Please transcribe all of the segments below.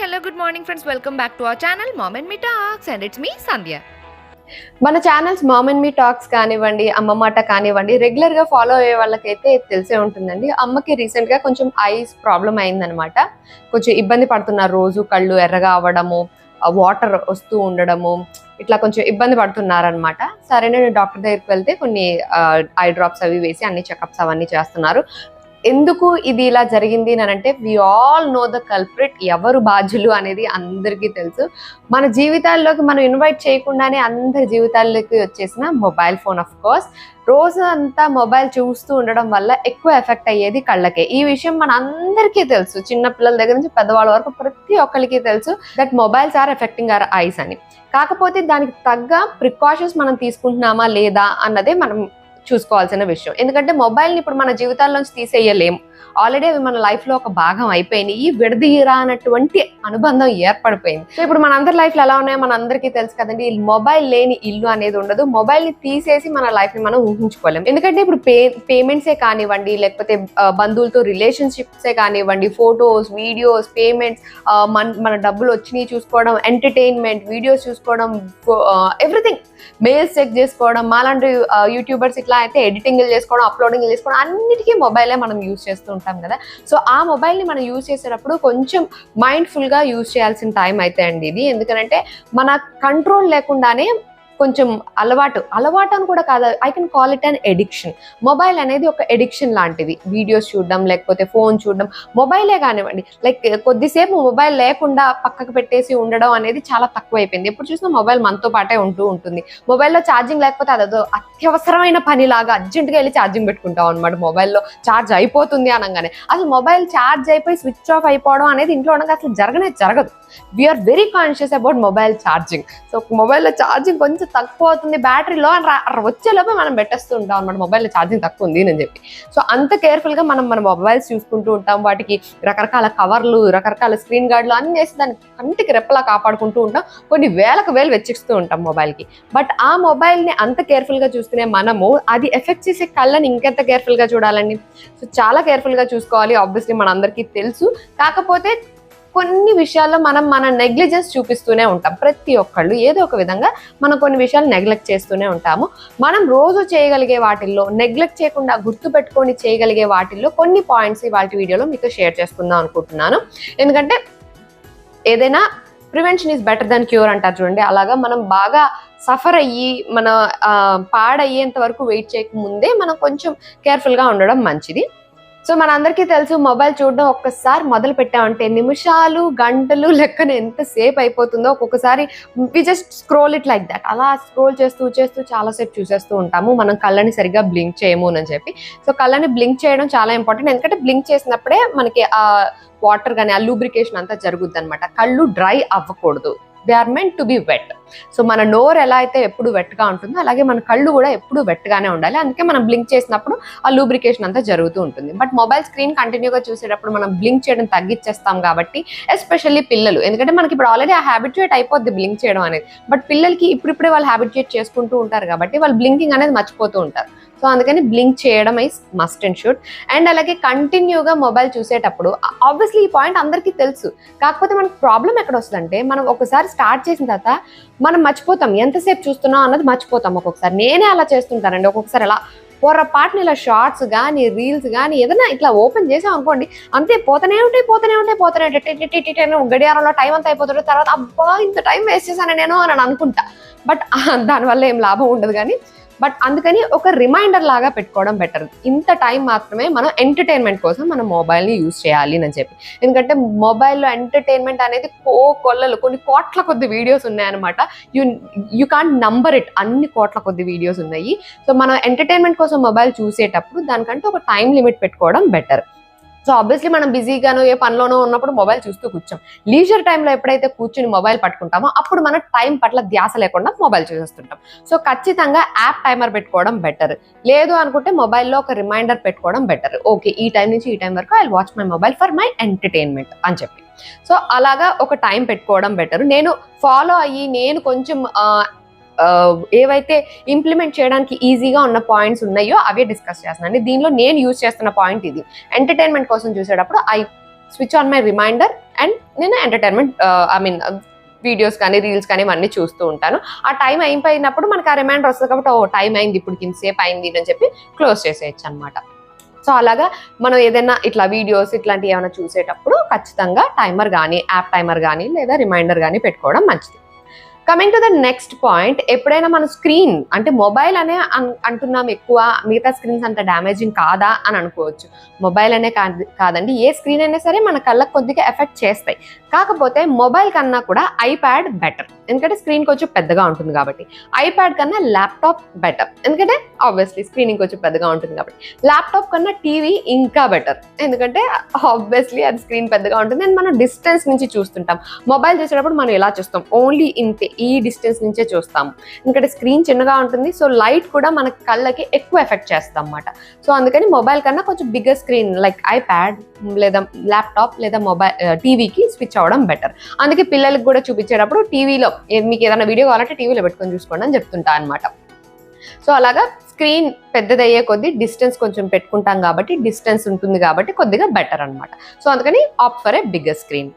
Hello good morning friends welcome back to our channel mom and me talks and it's me Sandhya మన channel's mom and me talks కానివ్వండి అమ్మ మాట కానివ్వండి రెగ్యులర్గా follow అయ్యే వాళ్ళకైతే తెలిసే ఉంటుందండి. అమ్మకి రీసెంట్గా కొంచెం ఐస్ ప్రాబ్లం అయిందనమాట కొంచెం ఇబ్బంది పడుతున్నారు రోజు కళ్ళు ఎర్రగా అవ్వడము వాటర్ వస్తూ ఉండడము ఇట్లా కొంచెం ఇబ్బంది పడుతున్నారనమాట సరే నేను డాక్టర్ దగ్గరికి వెళ్తే కొన్ని ఐ డ్రాప్స్ అవి వేసి అన్ని చెకప్స్ అవన్నీ చేస్తున్నారు. ఎందుకు ఇది ఇలా జరిగింది అని అంటే we all know the culprit ఎవరు బాధ్యులు అనేది అందరికీ తెలుసు. మన జీవితాల్లోకి మనం ఇన్వైట్ చేయకుండానే అందరి జీవితాల్లోకి వచ్చేసిన మొబైల్ ఫోన్ ఆఫ్ కోర్స్ రోజు అంతా మొబైల్ చూస్తూ ఉండడం వల్ల ఎక్కువ ఎఫెక్ట్ అయ్యేది కళ్ళకే. ఈ విషయం మన అందరికీ తెలుసు. చిన్న పిల్లల దగ్గర నుంచి పెద్దవాళ్ళ వరకు ప్రతి ఒక్కరికి తెలుసు that mobiles are affecting our eyes అని. కాకపోతే దానికి తగ్గ ప్రికాషన్స్ మనం తీసుకుంటున్నామా లేదా అన్నదే మనం చూసుకోవాల్సిన విషయం. ఎందుకంటే మొబైల్ని ఇప్పుడు మన జీవితాల్లోంచి తీసేయలేము ఆల్రెడీ అవి మన లైఫ్లో ఒక భాగం అయిపోయినాయి. ఈ విడదీరానటువంటి అనుబంధం ఏర్పడిపోయింది. సో ఇప్పుడు మనందరి లైఫ్లో లైఫ్లో ఎలా ఉన్నాయో మన అందరికీ తెలుసు కదండి. మొబైల్ లేని ఇల్లు అనేది ఉండదు. మొబైల్ని తీసేసి మన లైఫ్ని మనం ఊహించుకోలేం. ఎందుకంటే ఇప్పుడు పే పేమెంట్సే కానివ్వండి లేకపోతే బంధువులతో రిలేషన్షిప్సే కానివ్వండి ఫొటోస్ వీడియోస్ పేమెంట్స్ మన మన డబ్బులు వచ్చినాయి చూసుకోవడం ఎంటర్టైన్మెంట్ వీడియోస్ చూసుకోవడం ఎవ్రీథింగ్ మెయిల్స్ చెక్ చేసుకోవడం మాలాంటి యూట్యూబర్స్ ఇట్లా అయితే ఎడిటింగ్ చేసుకోవడం అప్లోడింగ్ చేసుకోవడం అన్నిటికీ మొబైలే మనం యూజ్ చేస్తాం ఉంటాం కదా. సో ఆ మొబైల్ని మనం యూజ్ చేసేటప్పుడు కొంచెం మైండ్ఫుల్గా యూజ్ చేయాల్సిన టైం అయితే అండి ఇది. ఎందుకంటే మన కంట్రోల్ లేకుండానే కొంచెం అలవాటు అలవాటు అని కూడా కాదు I can call it an addiction mobile అనేది ఒక ఎడిక్షన్ లాంటిది. వీడియోస్ చూడడం లేకపోతే ఫోన్ చూడడం మొబైలే కానివ్వండి. లైక్ కొద్దిసేపు మొబైల్ లేకుండా పక్కకు పెట్టేసి ఉండడం అనేది చాలా తక్కువ అయిపోయింది ఎప్పుడు చూసినా మొబైల్ మనతో పాటే ఉంటూ ఉంటుంది. మొబైల్లో ఛార్జింగ్ లేకపోతే అదో అత్యవసరమైన పనిలాగా అర్జెంటుగా అర్జెంట్గా వెళ్ళి ఛార్జింగ్ పెట్టుకుంటాం అనమాట మొబైల్లో ఛార్జ్ అయిపోతుంది అనగానే. అసలు మొబైల్ ఛార్జ్ అయిపోయి స్విచ్ ఆఫ్ అయిపోవడం అనేది ఇంట్లో ఉండగా అసలు జరగనే జరగదు. We're very conscious about mobile charging so మొబైల్లో ఛార్జింగ్ కొంచెం తక్కువ అవుతుంది బ్యాటరీలో అని వచ్చేలోపే మనం పెట్టేస్తూ ఉంటాం అనమాట మొబైల్లో ఛార్జింగ్ తక్కువ ఉంది అని చెప్పి. సో అంత కేర్ఫుల్గా మనం మన మొబైల్స్ చూసుకుంటూ ఉంటాం. వాటికి రకరకాల కవర్లు రకరకాల స్క్రీన్ గార్డులు అన్ని వేసి దాన్ని కంటికి రెప్పలా కాపాడుకుంటూ ఉంటాం. కొన్ని వేలకు వేలు వెచ్చిస్తూ ఉంటాం మొబైల్కి. బట్ ఆ మొబైల్ని అంత కేర్ఫుల్గా చూస్తేనే మనము అది ఎఫెక్ట్ చేసే కళ్ళని ఇంకెంత కేర్ఫుల్గా చూడాలండి? సో చాలా కేర్ఫుల్గా చూసుకోవాలి. ఆబ్వియస్లీ మనందరికీ తెలుసు. కాకపోతే కొన్ని విషయాల్లో మనం మన నెగ్లిజెన్స్ చూపిస్తూనే ఉంటాం. ప్రతి ఒక్కళ్ళు ఏదో ఒక విధంగా మనం కొన్ని విషయాలు నెగ్లెక్ట్ చేస్తూనే ఉంటాము. మనం రోజు చేయగలిగే వాటిల్లో నెగ్లెక్ట్ చేయకుండా గుర్తుపెట్టుకొని చేయగలిగే వాటిల్లో కొన్ని పాయింట్స్ ఇవాళ వీడియోలో మీతో షేర్ చేసుకుందాం అనుకుంటున్నాను. ఎందుకంటే ఏదైనా prevention is better than cure అంటారు చూడండి. అలాగా మనం బాగా సఫర్ అయ్యి మన పాడయ్యేంత వరకు వెయిట్ చేయకముందే మనం కొంచెం కేర్ఫుల్గా ఉండడం మంచిది. సో మనందరికీ తెలుసు మొబైల్ చూడడం ఒక్కసారి మొదలు పెట్టామంటే నిమిషాలు గంటలు లెక్కన ఎంత సేపు అయిపోతుందో ఒక్కొక్కసారి we just scroll it like that అలా స్క్రోల్ చేస్తూ చేస్తూ చాలాసేపు చూసేస్తూ ఉంటాము. మనం కళ్ళని సరిగ్గా బ్లింక్ చేయము అని చెప్పి. సో కళ్ళని బ్లింక్ చేయడం చాలా ఇంపార్టెంట్ ఎందుకంటే బ్లింక్ చేసినప్పుడే మనకి ఆ వాటర్ కానీ ఆ లూబ్రికేషన్ అంతా జరుగుద్ది అనమాట కళ్ళు డ్రై అవ్వకూడదు. They are meant to be wet so మన నోరు ఎలా అయితే ఎప్పుడు వెట్గా ఉంటుందో అలాగే మన కళ్ళు కూడా ఎప్పుడు వెట్గానే ఉండాలి. అందుకే మనం బ్లింక్ చేసినప్పుడు ఆ లూబ్రికేషన్ అంతా జరుగుతూ ఉంటుంది. బట్ మొబైల్ స్క్రీన్ కంటిన్యూగా చూసేటప్పుడు మనం బ్లింక్ చేయడం తగ్గించేస్తాం కాబట్టి ఎస్పెషల్లీ పిల్లలు. ఎందుకంటే మనకి ఇప్పుడు ఆల్రెడీ ఆ హ్యాబిట్యుయేట్ అయిపోద్ది బ్లింక్ చేయడం అనేది. బట్ పిల్లలకి ఇప్పుడిప్పుడే వాళ్ళు హ్యాబిట్యుయేట్ చేసుకుంటూ ఉంటారు కాబట్టి వాళ్ళు బ్లింకింగ్ అనేది మర్చిపోతూ ఉంటారు. సో అందుకని బ్లింక్ చేయడం ఐస్ మస్ట్ అండ్ షుడ్ అండ్ అలాగే కంటిన్యూగా మొబైల్ చూసేటప్పుడు ఆబ్వియస్లీ ఈ పాయింట్ అందరికీ తెలుసు. కాకపోతే మనకు ప్రాబ్లం ఎక్కడ వస్తుందంటే మనం ఒకసారి స్టార్ట్ చేసిన తర్వాత మనం మర్చిపోతాం ఎంతసేపు చూస్తున్నాం అన్నది మర్చిపోతాం ఒక్కొక్కసారి. నేనే అలా చేస్తుంటానండి. ఒక్కొక్కసారి అలా పొరపాటున ఇలా షార్ట్స్ కానీ రీల్స్ కానీ ఏదైనా ఇట్లా ఓపెన్ చేసాం అనుకోండి అంతే పోతూనే ఉంటాయి పోతూనే ఉంటాయి పోతూనే ఉంటాయి. గడియారంలో టైం అంతా అయిపోతుంది తర్వాత అబ్బా ఇంత టైం వేస్ట్ చేశాను నేను అని అనుకుంటా. బట్ దానివల్ల ఏం లాభం ఉండదు కానీ బట్ అందుకని ఒక రిమైండర్ లాగా పెట్టుకోవడం బెటర్ ఇంత టైం మాత్రమే మనం ఎంటర్టైన్మెంట్ కోసం మనం మొబైల్ని యూజ్ చేయాలి అని చెప్పి. ఎందుకంటే మొబైల్లో ఎంటర్టైన్మెంట్ అనేది కో కొల్లలు కొన్ని కోట్ల కొద్ది వీడియోస్ ఉన్నాయన్నమాట. You you can't number it అన్ని కోట్ల కొద్ది వీడియోస్ ఉన్నాయి. సో మనం ఎంటర్టైన్మెంట్ కోసం మొబైల్ చూసేటప్పుడు దానికంటే ఒక టైం లిమిట్ పెట్టుకోవడం బెటర్ సో ఆబ్వియస్లీ మనం బిజీగానో ఏ పనిలోనో ఉన్నప్పుడు మొబైల్ చూస్తూ కూర్చోం. లీజర్ టైంలో ఎప్పుడైతే కూర్చుని మొబైల్ పట్టుకుంటామో అప్పుడు మన టైం పట్ల ధ్యాస లేకుండా మొబైల్ చూసేస్తుంటాం. సో ఖచ్చితంగా యాప్ టైమర్ పెట్టుకోవడం బెటర్. లేదు అనుకుంటే మొబైల్లో ఒక రిమైండర్ పెట్టుకోవడం బెటర్. ఓకే ఈ టైం నుంచి ఈ టైం వరకు I watch my mobile for my entertainment అని చెప్పి. సో అలాగా ఒక టైం పెట్టుకోవడం బెటర్. నేను ఫాలో అయ్యి నేను కొంచెం ఏవైతే ఇంప్లిమెంట్ చేయడానికి ఈజీగా ఉన్న పాయింట్స్ ఉన్నాయో అవే డిస్కస్ చేస్తున్నాను. దీనిలో నేను యూజ్ చేస్తున్న పాయింట్ ఇది. ఎంటర్టైన్మెంట్ కోసం చూసేటప్పుడు I switch on my reminder and నేను ఎంటర్టైన్మెంట్ ఐ మీన్ వీడియోస్ కానీ రీల్స్ కానీ ఇవన్నీ చూస్తూ ఉంటాను. ఆ టైం అయిపోయినప్పుడు మనకి ఆ రిమైండర్ వస్తుంది కాబట్టి ఓ టైం అయింది ఇప్పుడు ఇంతసేపు అయింది అని చెప్పి క్లోజ్ చేసేయచ్చు అనమాట సో అలాగా మనం ఏదైనా ఇట్లా వీడియోస్ ఇట్లాంటివి ఏమైనా చూసేటప్పుడు ఖచ్చితంగా టైమర్ కానీ యాప్ టైమర్ కానీ లేదా రిమైండర్ కానీ పెట్టుకోవడం మంచిది. Coming to the next point ఎప్పుడైనా మన స్క్రీన్ అంటే మొబైల్ అనే అన్- అంటున్నాం ఎక్కువ మిగతా స్క్రీన్స్ అంత డ్యామేజింగ్ కాదా అని అనుకోవచ్చు. మొబైల్ అనే కాదు కాదండి ఏ స్క్రీన్ అయినా సరే మన కళ్ళకు కొద్దిగా ఎఫెక్ట్ చేస్తాయి. కాకపోతే మొబైల్ కన్నా కూడా ఐప్యాడ్ బెటర్ ఎందుకంటే స్క్రీన్ కొంచెం పెద్దగా ఉంటుంది కాబట్టి. ఐప్యాడ్ కన్నా ల్యాప్టాప్ బెటర్ ఎందుకంటే ఆబ్వియస్లీ స్క్రీన్ కొంచెం పెద్దగా ఉంటుంది కాబట్టి. ల్యాప్టాప్ కన్నా టీవీ ఇంకా బెటర్ ఎందుకంటే ఆబ్వియస్లీ అది స్క్రీన్ పెద్దగా ఉంటుంది. అండ్ మనం డిస్టెన్స్ నుంచి చూస్తుంటాం. మొబైల్ చూసేటప్పుడు మనం ఎలా చూస్తాం? ఓన్లీ ఇంతే ఈ డిస్టెన్స్ నుంచే చూస్తాము. ఎందుకంటే స్క్రీన్ చిన్నగా ఉంటుంది సో లైట్ కూడా మన కళ్ళకి ఎక్కువ ఎఫెక్ట్ చేస్తాం అన్నమాట సో అందుకని మొబైల్ కన్నా కొంచెం బిగ్గర్ స్క్రీన్ లైక్ ఐప్యాడ్ లేదా ల్యాప్టాప్ లేదా మొబైల్ టీవీకి స్విచ్ అవ్వడం బెటర్ అందుకే పిల్లలకి కూడా చూపించేటప్పుడు టీవీలో మీకు ఏదైనా వీడియో కావాలంటే టీవీలో పెట్టుకొని చూసుకోండి అని చెప్తుంటా అనమాట సో అలాగా స్క్రీన్ పెద్దదయ్యే కొద్దీ డిస్టెన్స్ కొంచెం పెట్టుకుంటాం కాబట్టి డిస్టెన్స్ ఉంటుంది కాబట్టి కొద్దిగా బెటర్ అన్నమాట. సో అందుకని opt for a bigger screen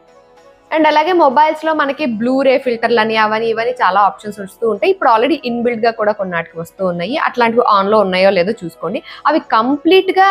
and అలాగే మొబైల్స్లో మనకి బ్లూ రే ఫిల్టర్లు అని అవని ఇవని చాలా ఆప్షన్స్ వస్తూ ఉంటాయి. ఇప్పుడు ఆల్రెడీ ఇన్బిల్డ్గా కూడా కొన్నాటికి వస్తూ ఉన్నాయి. అట్లాంటివి ఆన్లో ఉన్నాయో లేదో చూసుకోండి. అవి కంప్లీట్గా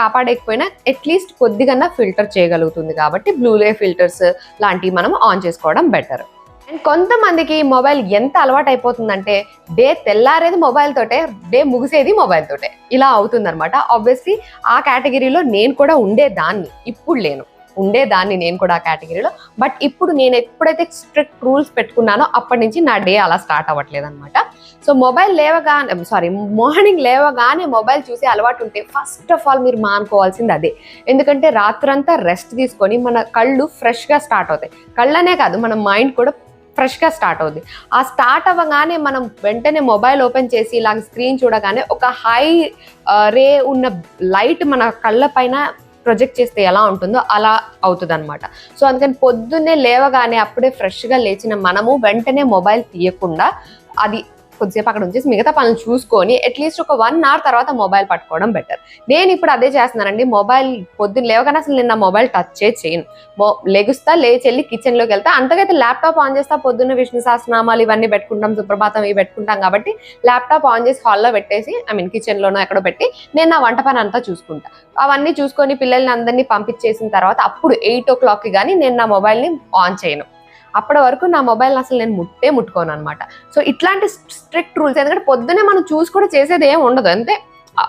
కాపాడకపోయినా అట్లీస్ట్ కొద్దిగా ఫిల్టర్ చేయగలుగుతుంది కాబట్టి బ్లూ రే ఫిల్టర్స్ లాంటివి మనం ఆన్ చేసుకోవడం బెటర్ అండ్ కొంతమందికి మొబైల్ ఎంత అలవాటు అయిపోతుందంటే డే తెల్లారేది మొబైల్ తోటే డే ముగిసేది మొబైల్ తోటే. ఇలా అవుతుంది అనమాట ఆబ్వియస్లీ ఆ కేటగిరీలో నేను కూడా ఉండేదాన్ని ఇప్పుడు లేను. ఉండేదాన్ని నేను కూడా ఆ కేటగిరీలో. బట్ ఇప్పుడు నేను ఎప్పుడైతే స్ట్రిక్ట్ రూల్స్ పెట్టుకున్నానో అప్పటి నుంచి నా డే అలా స్టార్ట్ అవ్వట్లేదు అనమాట సో మొబైల్ లేవగానే సారీ మార్నింగ్ లేవగానే మొబైల్ చూసే అలవాటు ఉంటే ఫస్ట్ ఆఫ్ ఆల్ మీరు మానుకోవాల్సింది అదే. ఎందుకంటే రాత్రంతా రెస్ట్ తీసుకొని మన కళ్ళు ఫ్రెష్గా స్టార్ట్ అవుతాయి. కళ్ళనే కాదు మన మైండ్ కూడా ఫ్రెష్గా స్టార్ట్ అవుద్ది. ఆ స్టార్ట్ అవ్వగానే మనం వెంటనే మొబైల్ ఓపెన్ చేసి ఇలా స్క్రీన్ చూడగానే ఒక హై రే ఉన్న లైట్ మన కళ్ళ పైన ప్రొజెక్ట్ చేస్తే ఎలా ఉంటుందో అలా అవుతుంది అనమాట సో అందుకని పొద్దున్నే లేవగానే అప్పుడే ఫ్రెష్గా లేచిన మనము వెంటనే మొబైల్ తీయకుండా అది కొద్దిసేపు అక్కడ ఉంచేసి మిగతా పనులు చూసుకొని అట్లీస్ట్ ఒక వన్ అవర్ తర్వాత మొబైల్ పట్టుకోవడం బెటర్ నేను ఇప్పుడు అదే చేస్తున్నానండి మొబైల్ పొద్దున్న లేవగానే అసలు నేను నా మొబైల్ టచ్ చేయను. లెగుస్తా లేచి వెళ్ళి కిచెన్లోకి వెళ్తా. అంతకైతే ల్యాప్టాప్ ఆన్ చేస్తా పొద్దున్న విష్ణు శాస్త్రనామాలు ఇవన్నీ పెట్టుకుంటాం సుప్రభాతం ఇవి పెట్టుకుంటాం కాబట్టి ల్యాప్టాప్ ఆన్ చేసి హాల్లో పెట్టేసి ఐ మీన్ కిచెన్లోనో ఎక్కడో పెట్టి నేను నా వంట పని అంతా చూసుకుంటా. అవన్నీ చూసుకొని పిల్లల్ని అందరినీ పంపించేసిన తర్వాత అప్పుడు ఎయిట్ ఓ క్లాక్కి కానీ నేను నా మొబైల్ని ఆన్ చేయను. అప్పటి వరకు నా మొబైల్ అసలు నేను ముట్టే ముట్టుకోను అనమాట సో ఇట్లాంటి స్ట్రిక్ట్ రూల్స్ ఎందుకంటే పొద్దునే మనం చూసి కూడా చేసేది ఏం ఉండదు. అంతే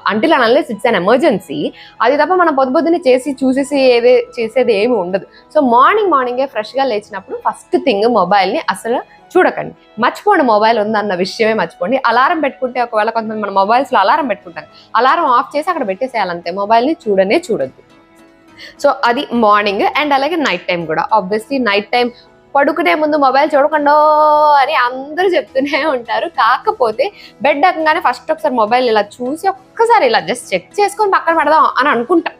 until unless it's an emergency అది తప్ప మనం పొద్దు పొద్దున్నే చేసి చూసేసి ఏదే చేసేది ఏమి ఉండదు. సో మార్నింగ్ మార్నింగే ఫ్రెష్గా లేచినప్పుడు ఫస్ట్ థింగ్ మొబైల్ని అసలు చూడకండి. మర్చిపోండి మొబైల్ ఉందన్న విషయమే మర్చిపోండి. అలారం పెట్టుకుంటే ఒకవేళ కొంతమంది మన మొబైల్స్లో అలారం పెట్టుకుంటాం అలారం ఆఫ్ చేసి అక్కడ పెట్టేసేయాలంతే. మొబైల్ని చూడనే చూడద్దు. సో అది మార్నింగ్ అండ్ అలాగే నైట్ టైం కూడా. ఆబ్వియస్లీ నైట్ టైం పడుకునే ముందు మొబైల్ చూడకుండా అని అందరూ చెప్తూనే ఉంటారు. కాకపోతే బెడ్ ఎక్కగానే ఫస్ట్ ఒకసారి మొబైల్ ఇలా చూసి ఒక్కసారి ఇలా జస్ట్ చెక్ చేసుకొని పక్కన పెడదాం అని అనుకుంటాం.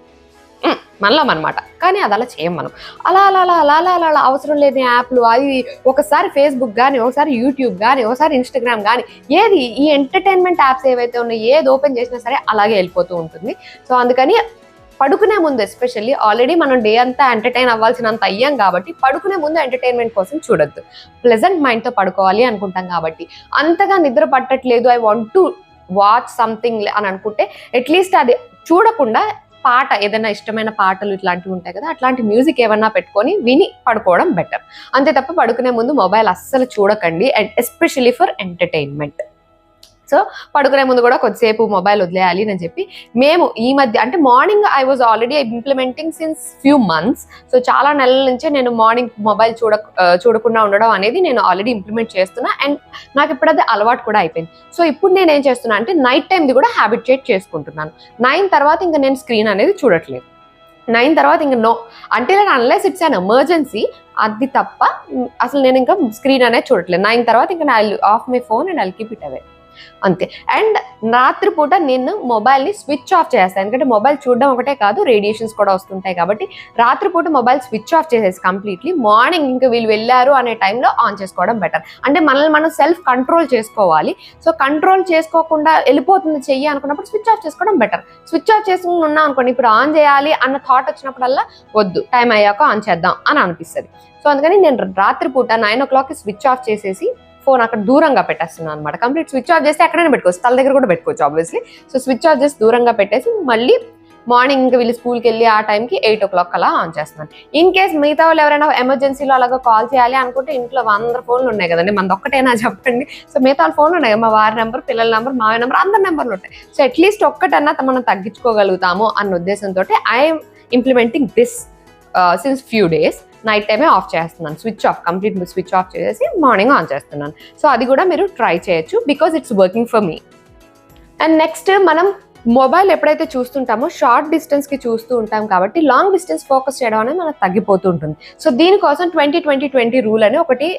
ఉమ్, మనలం అనమాట కానీ అది అలా చేయం మనం. అలా అలా అలా అలా అలా అలా అలా అవసరం లేని యాప్లు అది ఒకసారి ఫేస్బుక్ కానీ ఒకసారి యూట్యూబ్ కానీ ఒకసారి ఇన్స్టాగ్రామ్ కానీ ఏది ఈ ఎంటర్టైన్మెంట్ యాప్స్ ఏవైతే ఉన్నాయో ఏది ఓపెన్ చేసినా సరే అలాగే వెళ్ళిపోతూ ఉంటుంది. సో అందుకని పడుకునే ముందు ఎస్పెషల్లీ ఆల్రెడీ మనం డే అంతా ఎంటర్టైన్ అవ్వాల్సినంత అయ్యాం కాబట్టి పడుకునే ముందు ఎంటర్టైన్మెంట్ కోసం చూడొద్దు. ప్లెజెంట్ మైండ్తో పడుకోవాలి అనుకుంటాం కాబట్టి. అంతగా నిద్ర పట్టట్లేదు I want to watch something అని అనుకుంటే అట్లీస్ట్ అది చూడకుండా పాట ఏదైనా ఇష్టమైన పాటలు ఇట్లాంటివి ఉంటాయి కదా అట్లాంటి మ్యూజిక్ ఏమన్నా పెట్టుకొని విని పడుకోవడం బెటర్ అంతే తప్ప పడుకునే ముందు మొబైల్ అస్సలు చూడకండి and especially for entertainment so పడుకునే ముందు కూడా కొద్దిసేపు మొబైల్ వదిలేయాలి అని చెప్పి మేము ఈ మధ్య అంటే morning I was already implementing since few months so చాలా నెలల నుంచే నేను మార్నింగ్ మొబైల్ చూడ చూడకుండా ఉండడం అనేది నేను ఆల్రెడీ ఇంప్లిమెంట్ చేస్తున్నా అండ్ నాకు ఇప్పుడు అది అలవాటు కూడా అయిపోయింది. సో ఇప్పుడు నేను ఏం చేస్తున్నా అంటే నైట్ టైంది కూడా హ్యాబిటేట్ చేసుకుంటున్నాను. నైన్ తర్వాత ఇంకా నేను స్క్రీన్ అనేది చూడట్లేదు. నైన్ తర్వాత ఇంకా నో అంటే అన్లెస్ ఇట్స్ అన్ ఎమర్జెన్సీ అది తప్ప అసలు నేను ఇంకా స్క్రీన్ అనేది చూడట్లేదు. నైన్ తర్వాత ఇంకా I off my phone and I keep it away అంతే. అండ్ రాత్రిపూట నేను మొబైల్ని స్విచ్ ఆఫ్ చేస్తాను. ఎందుకంటే మొబైల్ చూడడం ఒకటే కాదు రేడియేషన్స్ కూడా వస్తుంటాయి కాబట్టి రాత్రిపూట మొబైల్ స్విచ్ ఆఫ్ చేసేసి కంప్లీట్లీ మార్నింగ్ ఇంకా వీళ్ళు వెళ్ళారు అనే టైంలో ఆన్ చేసుకోవడం బెటర్. అంటే మనల్ని మనం సెల్ఫ్ కంట్రోల్ చేసుకోవాలి. సో కంట్రోల్ చేసుకోకుండా వెళ్ళిపోతుంది చెయ్యి అనుకున్నప్పుడు స్విచ్ ఆఫ్ చేసుకోవడం బెటర్. స్విచ్ ఆఫ్ చేసుకుని ఉన్నాం అనుకోండి ఇప్పుడు ఆన్ చేయాలి అన్న థాట్ వచ్చినప్పుడల్లా వద్దు టైం అయ్యాక ఆన్ చేద్దాం అని అనిపిస్తుంది. సో అందుకని నేను రాత్రిపూట నైన్ ఓ క్లాక్కి స్విచ్ ఆఫ్ చేసేసి ఫోన్ అక్కడ దూరంగా పెట్టేస్తున్నాను అనమాట కంప్లీట్ స్విచ్ ఆఫ్ చేస్తే అక్కడనే పెట్టుకోవచ్చు. తల దగ్గర కూడా పెట్టుకోవచ్చు ఆబ్వియస్లీ సో స్విచ్ ఆఫ్ చేసి దూరంగా పెట్టేసి మళ్ళీ మార్నింగ్ ఇంకా వీళ్ళు స్కూల్కి వెళ్ళి ఆ టైంకి ఎయిట్ ఓ క్లాక్ అలా ఆన్ చేస్తున్నాను ఇన్ కేస్ మిగతా వాళ్ళు ఎవరైనా ఎమర్జెన్సీలో అలాగా కాల్ చేయాలి అనుకుంటే ఇంట్లో వంద ఫోన్లు ఉన్నాయి కదండి. మనది ఒక్కటేనా చెప్పండి. సో మిగతా వాళ్ళ ఫోన్లు ఉన్నాయి. మా వారి నెంబర్ పిల్లల నెంబర్ మా నెంబర్ అందరి నెంబర్లు ఉంటాయి. సో అట్లీస్ట్ ఒక్కటన్నా మనం తగ్గించుకోగలుగుతాము అన్న ఉద్దేశంతో I'm implementing this since few days night టైమే ఆఫ్ చేస్తున్నాను. Switch off complete switch off చేసేసి మార్నింగ్ ఆన్ చేస్తున్నాను. సో అది కూడా మీరు ట్రై చేయొచ్చు because it's working for me and next మనం మొబైల్ ఎప్పుడైతే చూస్తుంటామో షార్ట్ డిస్టెన్స్కి చూస్తూ ఉంటాం కాబట్టి లాంగ్ డిస్టెన్స్ ఫోకస్ చేయడం అనేది మనకు తగ్గిపోతూ ఉంటుంది. సో దీనికోసం ట్వంటీ ట్వంటీ ట్వంటీ రూల్ అని ఒకటి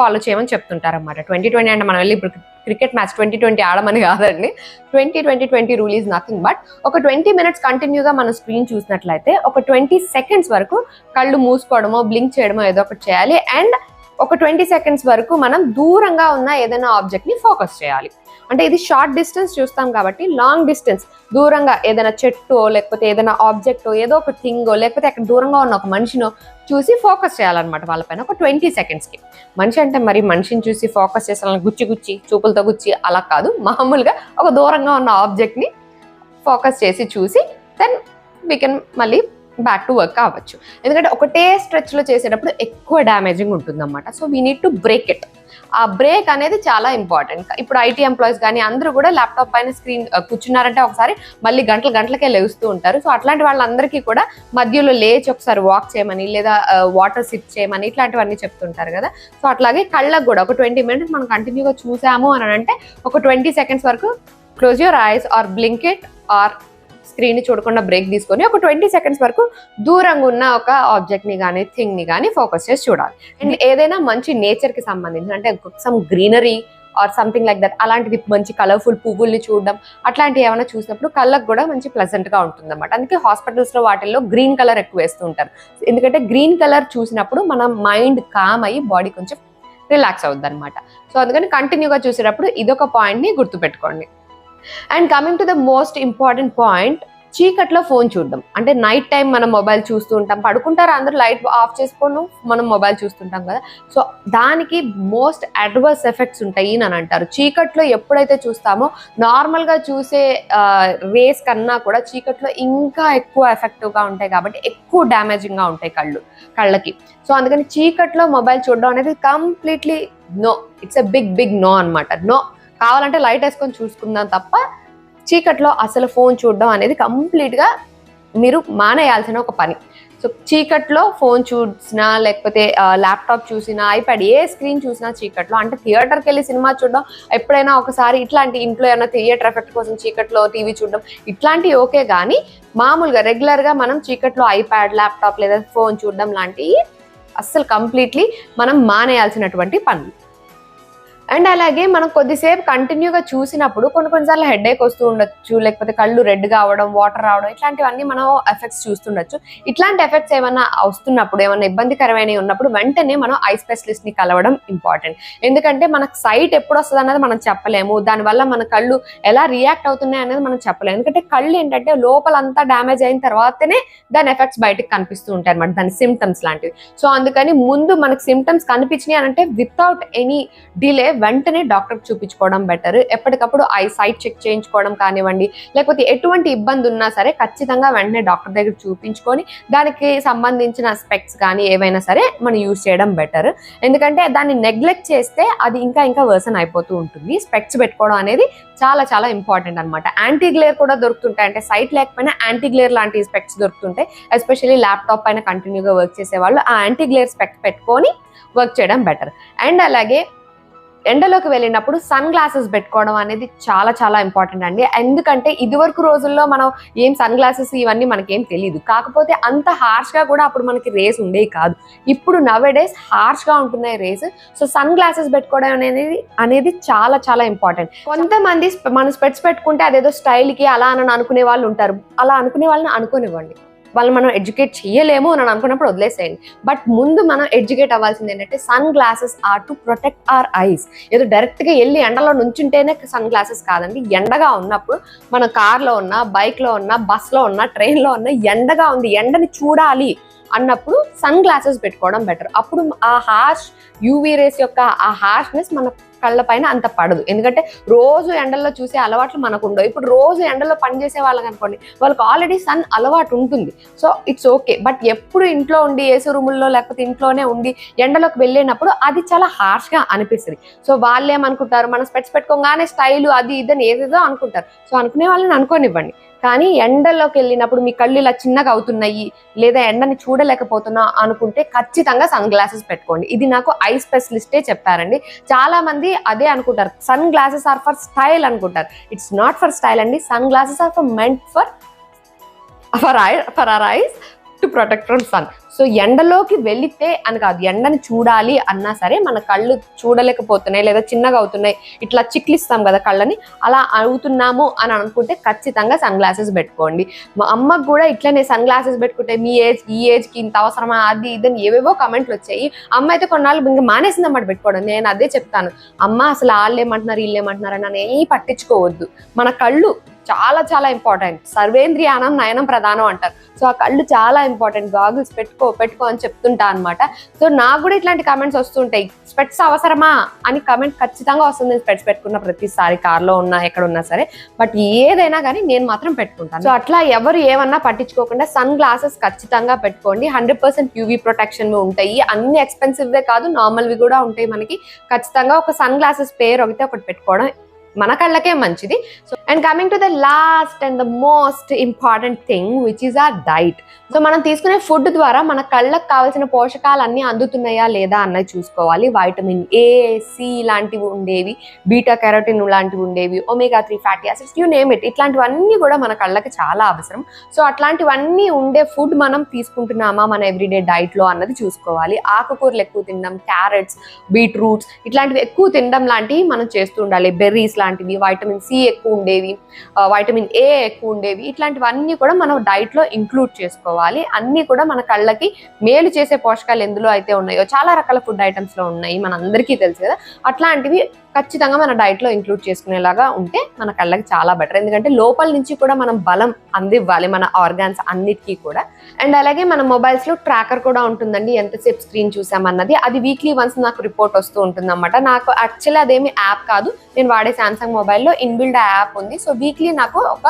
ఫాలో చేయమని చెప్తుంటారు అనమాట ట్వంటీ ట్వంటీ అంటే మనం వెళ్ళి ఇప్పుడు క్రికెట్ మ్యాచ్ ట్వంటీ ట్వంటీ ఆడమని కాదండి. Twenty twenty twenty rule is nothing but ఒక ట్వంటీ మినిట్స్ కంటిన్యూగా మనం స్క్రీన్ చూసినట్లయితే ఒక ట్వంటీ సెకండ్స్ వరకు కళ్ళు మూసుకోవడమో బ్లింక్ చేయడమో ఏదో ఒకటి చేయాలి. అండ్ ఒక ట్వంటీ సెకండ్స్ వరకు మనం దూరంగా ఉన్న ఏదైనా ఆబ్జెక్ట్ని ఫోకస్ చేయాలి. అంటే ఇది షార్ట్ డిస్టెన్స్ చూస్తాం కాబట్టి లాంగ్ డిస్టెన్స్ దూరంగా ఏదైనా చెట్టు లేకపోతే ఏదైనా ఆబ్జెక్టో ఏదో ఒక థింగో లేకపోతే అక్కడ దూరంగా ఉన్న ఒక మనిషినో చూసి ఫోకస్ చేయాలన్నమాట వాళ్ళపైన ఒక ట్వంటీ సెకండ్స్కి మనిషి అంటే మరి మనిషిని చూసి ఫోకస్ చేసాలని గుచ్చి గుచ్చి చూపులతో గుచ్చి అలా కాదు. మామూలుగా ఒక దూరంగా ఉన్న ఆబ్జెక్ట్ని ఫోకస్ చేసి చూసి దెన్ వీ కెన్ మళ్ళీ బ్యాక్ టు వర్క్ అవ్వచ్చు ఎందుకంటే ఒకటే స్ట్రెచ్లో చేసేటప్పుడు ఎక్కువ డ్యామేజింగ్ ఉంటుందన్నమాట. So we need to break it ఆ బ్రేక్ అనేది చాలా ఇంపార్టెంట్ ఇప్పుడు ఐటీ ఎంప్లాయీస్ కానీ అందరూ కూడా ల్యాప్టాప్ పైన స్క్రీన్ కూర్చున్నారంటే ఒకసారి మళ్ళీ గంటల గంటలకే లేస్తూ ఉంటారు. సో అట్లాంటి వాళ్ళందరికీ కూడా మధ్యలో లేచి ఒకసారి వాక్ చేయమని లేదా వాటర్ సిప్ చేయమని ఇట్లాంటివన్నీ చెప్తుంటారు కదా. సో అట్లాగే కళ్ళకు కూడా ఒక ట్వంటీ మినిట్స్ మనం కంటిన్యూగా చూసాము అని అంటే ఒక ట్వంటీ సెకండ్స్ వరకు close your eyes or blink or screen చూడకుండా బ్రేక్ తీసుకొని ఒక ట్వంటీ సెకండ్స్ వరకు దూరంగా ఉన్న ఒక ఆబ్జెక్ట్ని కానీ థింగ్ని కానీ ఫోకస్ చేసి చూడాలి. అండ్ ఏదైనా మంచి నేచర్కి సంబంధించిన అంటే some greenery or something like that అలాంటిది మంచి కలర్ఫుల్ పువ్వుల్ని చూడడం అట్లాంటివి ఏమైనా చూసినప్పుడు కళ్ళకు కూడా మంచి ప్లెజెంట్గా ఉంటుంది అనమాట అందుకే హాస్పిటల్స్లో వాటిల్లో గ్రీన్ కలర్ ఎక్కువ వేస్తూ ఉంటారు. ఎందుకంటే గ్రీన్ కలర్ చూసినప్పుడు మన మైండ్ కామ్ అయ్యి బాడీ కొంచెం రిలాక్స్ అవుద్ది అనమాట సో అందుకని కంటిన్యూగా చూసేటప్పుడు ఇదొక పాయింట్ని గుర్తుపెట్టుకోండి. And coming to the most important point చీకట్లో ఫోన్ చూడడం. అంటే నైట్ టైం మనం మొబైల్ చూస్తూ ఉంటాం. పడుకుంటారు? అందరూ లైట్ ఆఫ్ చేసుకోను. మనం మొబైల్ చూస్తుంటాం కదా. సో దానికి మోస్ట్ అడ్వర్స్ ఎఫెక్ట్స్ ఉంటాయి అని అంటారు. చీకట్లో ఎప్పుడైతే చూస్తామో నార్మల్గా చూసే రేస్ కన్నా కూడా చీకట్లో ఇంకా ఎక్కువ ఎఫెక్టివ్గా ఉంటాయి కాబట్టి ఎక్కువ డ్యామేజింగ్గా ఉంటాయి కళ్ళు కళ్ళకి. సో అందుకని చీకట్లో మొబైల్ చూడడం అనేది completely no it's a big big no అన్నమాట. నో కావాలంటే లైట్ వేసుకొని చూసుకుందాం తప్ప చీకట్లో అసలు ఫోన్ చూడడం అనేది కంప్లీట్గా మీరు మానేయాల్సిన ఒక పని. సో చీకట్లో ఫోన్ చూసినా లేకపోతే ల్యాప్టాప్ చూసినా ఐప్యాడ్ ఏ స్క్రీన్ చూసినా చీకట్లో. అంటే థియేటర్కి వెళ్ళి సినిమా చూడడం ఎప్పుడైనా ఒకసారి ఇట్లాంటి ఇంట్లో ఏమైనా థియేటర్ ఎఫెక్ట్ కోసం చీకట్లో టీవీ చూడడం ఇట్లాంటివి ఓకే కానీ మామూలుగా రెగ్యులర్గా మనం చీకట్లో ఐప్యాడ్ ల్యాప్టాప్ లేదా ఫోన్ చూడడం లాంటివి అస్సలు కంప్లీట్లీ మనం మానేయాల్సినటువంటి పనులు. అండ్ అలాగే మనం కొద్దిసేపు కంటిన్యూగా చూసినప్పుడు కొన్ని కొన్నిసార్లు హెడ్ ఏక్ వస్తూ ఉండొచ్చు లేకపోతే కళ్ళు రెడ్ కావడం వాటర్ రావడం ఇట్లాంటివన్నీ మనం ఎఫెక్ట్స్ చూస్తుండొచ్చు. ఇట్లాంటి ఎఫెక్ట్స్ ఏమైనా వస్తున్నప్పుడు ఏమైనా ఇబ్బందికరమైనవి ఉన్నప్పుడు వెంటనే మనం ఐ స్పెషలిస్ట్ని కలవడం ఇంపార్టెంట్. ఎందుకంటే మనకు సైట్ ఎప్పుడు వస్తుంది అన్నది మనం చెప్పలేము. దానివల్ల మన కళ్ళు ఎలా రియాక్ట్ అవుతున్నాయి అనేది మనం చెప్పలేము. ఎందుకంటే కళ్ళు ఏంటంటే లోపలంతా డ్యామేజ్ అయిన తర్వాతనే దాని ఎఫెక్ట్స్ బయటకు కనిపిస్తూ ఉంటాయి అనమాట దాని సిమ్టమ్స్ లాంటివి. సో అందుకని ముందు మనకు సిమ్టమ్స్ కనిపించినాయి అంటే వితౌట్ ఎనీ డిలే వెంటనే డాక్టర్కి చూపించుకోవడం బెటర్ ఎప్పటికప్పుడు ఐ సైట్ చెక్ చేయించుకోవడం కానివ్వండి లేకపోతే ఎటువంటి ఇబ్బంది ఉన్నా సరే ఖచ్చితంగా వెంటనే డాక్టర్ దగ్గర చూపించుకొని దానికి సంబంధించిన స్పెక్స్ కానీ ఏవైనా సరే మనం యూజ్ చేయడం బెటర్ ఎందుకంటే దాన్ని నెగ్లెక్ట్ చేస్తే అది ఇంకా ఇంకా వర్సన్ అయిపోతూ ఉంటుంది. స్పెక్స్ పెట్టుకోవడం అనేది చాలా చాలా ఇంపార్టెంట్ అనమాట యాంటీ గ్లేర్ కూడా దొరుకుతుంటాయి. అంటే సైట్ లేకపోయినా యాంటీ గ్లేర్ లాంటి స్పెక్స్ దొరుకుతుంటాయి. ఎస్పెషల్లీ ల్యాప్టాప్ పైన కంటిన్యూగా వర్క్ చేసే వాళ్ళు ఆ యాంటీ గ్లేర్ స్పెక్ట్ పెట్టుకొని వర్క్ చేయడం బెటర్ అండ్ అలాగే ఎండలోకి వెళ్ళినప్పుడు సన్ గ్లాసెస్ పెట్టుకోవడం అనేది చాలా చాలా ఇంపార్టెంట్ అండి. ఎందుకంటే ఇదివరకు రోజుల్లో మనం ఏం సన్ గ్లాసెస్ ఇవన్నీ మనకేం తెలియదు కాకపోతే అంత హార్ష్గా గా కూడా అప్పుడు మనకి రేస్ ఉండేవి కాదు. ఇప్పుడు నవే డేస్ హార్ష్గా ఉంటున్నాయి రేస్. సో సన్ గ్లాసెస్ పెట్టుకోవడం అనేది అనేది చాలా చాలా ఇంపార్టెంట్. కొంతమంది మన మనం స్పెట్స్ పెట్టుకుంటే అదేదో స్టైల్కి అలా అని అనుకునే వాళ్ళు ఉంటారు. అలా అనుకునే వాళ్ళని అనుకోనివ్వండి. వాళ్ళు మనం ఎడ్యుకేట్ చేయలేము అని అనుకున్నప్పుడు వదిలేసేయండి. బట్ ముందు మనం ఎడ్యుకేట్ అవ్వాల్సింది ఏంటంటే sun glasses are to protect our eyes. ఏదో డైరెక్ట్గా వెళ్ళి ఎండలో నుంచుంటేనే సన్ గ్లాసెస్ కాదండి. ఎండగా ఉన్నప్పుడు మన కార్లో ఉన్న ఉన్నా ఉన్న లో ఉన్నా ట్రైన్లో ఉన్న ఉన్నా ఉన్నా ఎండగా ఉంది ఎండని చూడాలి అన్నప్పుడు సన్ గ్లాసెస్ పెట్టుకోవడం బెటర్ అప్పుడు ఆ హార్ష్ యూవీ రేస్ యొక్క ఆ హార్ష్నెస్ మన కళ్ళ పైన అంత పడదు. ఎందుకంటే రోజు ఎండల్లో చూసే అలవాట్లు మనకు ఉండవు ఇప్పుడు రోజు ఎండలో పనిచేసే వాళ్ళకి అనుకోండి వాళ్ళకి ఆల్రెడీ సన్ అలవాటు ఉంటుంది. సో ఇట్స్ ఓకే బట్ ఎప్పుడు ఇంట్లో ఉండి ఏసీ రూముల్లో లేకపోతే ఇంట్లోనే ఉండి ఎండలోకి వెళ్ళినప్పుడు అది చాలా హార్ష్గా అనిపిస్తుంది. సో వాళ్ళు ఏమనుకుంటారు మనం స్పెట్స్ పెట్టుకోగానే స్టైల్ అది ఇదని ఏదేదో అనుకుంటారు. సో అనుకునే వాళ్ళని అనుకోనివ్వండి. కానీ ఎండలోకి వెళ్ళినప్పుడు మీ కళ్ళు ఇలా చిన్నగా అవుతున్నాయి లేదా ఎండని చూడలేకపోతున్నా అనుకుంటే ఖచ్చితంగా సన్ గ్లాసెస్ పెట్టుకోండి. ఇది నాకు ఐ స్పెషలిస్టే చెప్పారండి. చాలా మంది అదే అనుకుంటారు. Sun glasses are for style అనుకుంటారు. ఇట్స్ నాట్ ఫర్ స్టైల్ అండి. Sun glasses are for meant for for I for our eyes to protect from sun. So ఎండలోకి వెళితే అని కాదు ఎండని చూడాలి అన్నా సరే మన కళ్ళు చూడలేకపోతున్నాయి లేదా చిన్నగా అవుతున్నాయి. ఇట్లా చిక్లిస్తాం కదా కళ్ళని అలా అవుతున్నాము అని అనుకుంటే ఖచ్చితంగా సన్ గ్లాసెస్ పెట్టుకోండి. మా అమ్మకు కూడా ఇట్లనే సన్ గ్లాసెస్ పెట్టుకుంటే మీ ఏజ్ ఈ ఏజ్కి ఇంత అవసరమా అది ఇదని ఏవేవో కమెంట్లు వచ్చాయి. అమ్మ అయితే కొన్నాళ్ళు ఇంకా మానేసింది అన్నమాట పెట్టుకోవడం. నేను అదే చెప్తాను. అమ్మ అసలు వాళ్ళు ఏమంటున్నారు వీళ్ళు ఏమంటున్నారు అని నేను పట్టించుకోవద్దు. మన కళ్ళు చాలా చాలా ఇంపార్టెంట్. సర్వేంద్రియానం నయనం ప్రధానం అంటారు. సో ఆ కళ్ళు చాలా ఇంపార్టెంట్ గాగుల్స్ పెట్టుకో పెట్టుకో అని చెప్తుంటా అనమాట సో నాకు కూడా ఇట్లాంటి కమెంట్స్ వస్తుంటాయి. స్పెట్స్ అవసరమా అని కమెంట్ ఖచ్చితంగా వస్తుంది. స్పెట్స్ పెట్టుకున్న ప్రతిసారి కార్లో ఉన్నా ఎక్కడ ఉన్నా సరే. బట్ ఏదైనా కానీ నేను మాత్రం పెట్టుకుంటాను. సో అట్లా ఎవరు ఏమన్నా పట్టించుకోకుండా సన్ గ్లాసెస్ ఖచ్చితంగా పెట్టుకోండి. హండ్రెడ్ పర్సెంట్ యూవీ ప్రొటెక్షన్ ఉంటాయి. అన్ని ఎక్స్పెన్సివ్వే కాదు నార్మల్వి కూడా ఉంటాయి మనకి. ఖచ్చితంగా ఒక సన్ గ్లాసెస్ పేరు ఒకటి ఒకటి పెట్టుకోవడం మన కళ్ళకే మంచిది. So and coming to the last and the most important thing which is our diet so మనం తీసుకునే ఫుడ్ ద్వారా మన కళ్ళకు కావాల్సిన పోషకాలు అన్నీ అందుతున్నాయా లేదా అన్నది చూసుకోవాలి. వైటమిన్ ఏ సి లాంటివి ఉండేవి బీటా కెరోటిన్ లాంటివి ఉండేవి omega three fatty acids you name it. ఇట్లాంటివన్నీ కూడా మన కళ్ళకి చాలా అవసరం. సో అట్లాంటివన్నీ ఉండే ఫుడ్ మనం తీసుకుంటున్నామా మన ఎవ్రీడే డైట్లో అన్నది చూసుకోవాలి. ఆకుకూరలు ఎక్కువ తినడం క్యారెట్స్ బీట్రూట్స్ ఇట్లాంటివి ఎక్కువ తినడం లాంటివి మనం చేస్తూ ఉండాలి. బెర్రీస్ లాంటివి వైటమిన్ సి ఎక్కువ ఉండేవి వైటమిన్ ఏ ఎక్కువ ఉండేవి ఇట్లాంటివన్నీ కూడా మనం డైట్లో ఇంక్లూడ్ చేసుకోవాలి. అన్నీ కూడా మన కళ్ళకి మేలు చేసే పోషకాలు ఎందులో అయితే ఉన్నాయో చాలా రకాల ఫుడ్ ఐటమ్స్లో ఉన్నాయి మన అందరికీ తెలుసు కదా. అట్లాంటివి ఖచ్చితంగా మన డైట్లో ఇంక్లూడ్ చేసుకునేలాగా ఉంటే మన కళ్ళకి చాలా బెటర్ ఎందుకంటే లోపల నుంచి కూడా మనం బలం అందివ్వాలి మన ఆర్గాన్స్ అన్నిటికీ కూడా. అండ్ అలాగే మన మొబైల్స్లో ట్రాకర్ కూడా ఉంటుందండి ఎంతసేపు స్క్రీన్ చూసామన్నది అది వీక్లీ వన్స్ నాకు రిపోర్ట్ వస్తూ ఉంటుంది అనమాట నాకు యాక్చువల్లీ అదేమి యాప్ కాదు. నేను వాడే సామ్సంగ్ మొబైల్లో ఇన్బిల్డ్ యాప్ ఉంది. సో వీక్లీ నాకు ఒక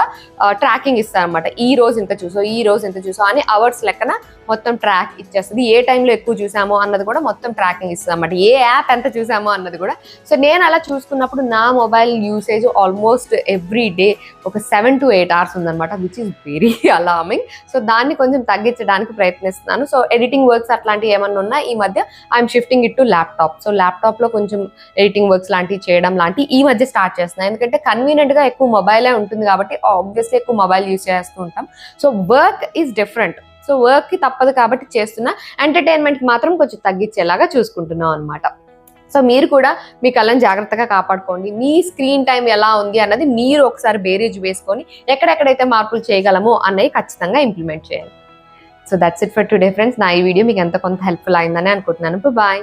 ట్రాకింగ్ ఇస్తాను అనమాట ఈ రోజు ఇంత చూసో ఈ రోజు ఇంత చూసో అని అవర్స్ లెక్కన మొత్తం ట్రాక్ ఇచ్చేస్తుంది. ఏ టైంలో ఎక్కువ చూసామో అన్నది కూడా మొత్తం ట్రాకింగ్ ఇస్తుంది అనమాట ఏ యాప్ ఎంత చూసామో అన్నది కూడా. సో నేను అలా చూసుకున్నప్పుడు నా mobile usage almost every day ఒక సెవెన్ టు ఎయిట్ అవర్స్ ఉందన్నమాట which is very alarming so దాన్ని కొంచెం తగ్గించడానికి ప్రయత్నిస్తున్నాను. సో ఎడిటింగ్ వర్క్స్ అట్లాంటివి ఏమన్నా ఉన్నా ఈ మధ్య I'm shifting it to laptop so ల్యాప్టాప్లో కొంచెం ఎడిటింగ్ వర్క్స్ లాంటివి చేయడం లాంటివి ఈ మధ్య స్టార్ట్ చేస్తున్నాను ఎందుకంటే కన్వీనియంట్గా గా ఎక్కువ మొబైలే ఉంటుంది కాబట్టి ఆబ్వియస్లీ ఎక్కువ మొబైల్ యూస్ చేస్తూ ఉంటాం. So work is different so వర్క్కి తప్పదు కాబట్టి చేస్తున్నా. ఎంటర్టైన్మెంట్కి మాత్రం కొంచెం తగ్గించేలాగా చూసుకుంటున్నాం అనమాట సో మీరు కూడా మీ కళ్ళని జాగ్రత్తగా కాపాడుకోండి. మీ స్క్రీన్ టైం ఎలా ఉంది అన్నది మీరు ఒకసారి బేరీజ్ వేసుకొని ఎక్కడెక్కడైతే మార్పులు చేయగలమో అన్నవి ఖచ్చితంగా ఇంప్లిమెంట్ చేయండి. So that's it for today friends నా ఈ వీడియో మీకు ఎంత కొంత హెల్ప్ఫుల్ అయిందని అనుకుంటున్నాను. బాయ్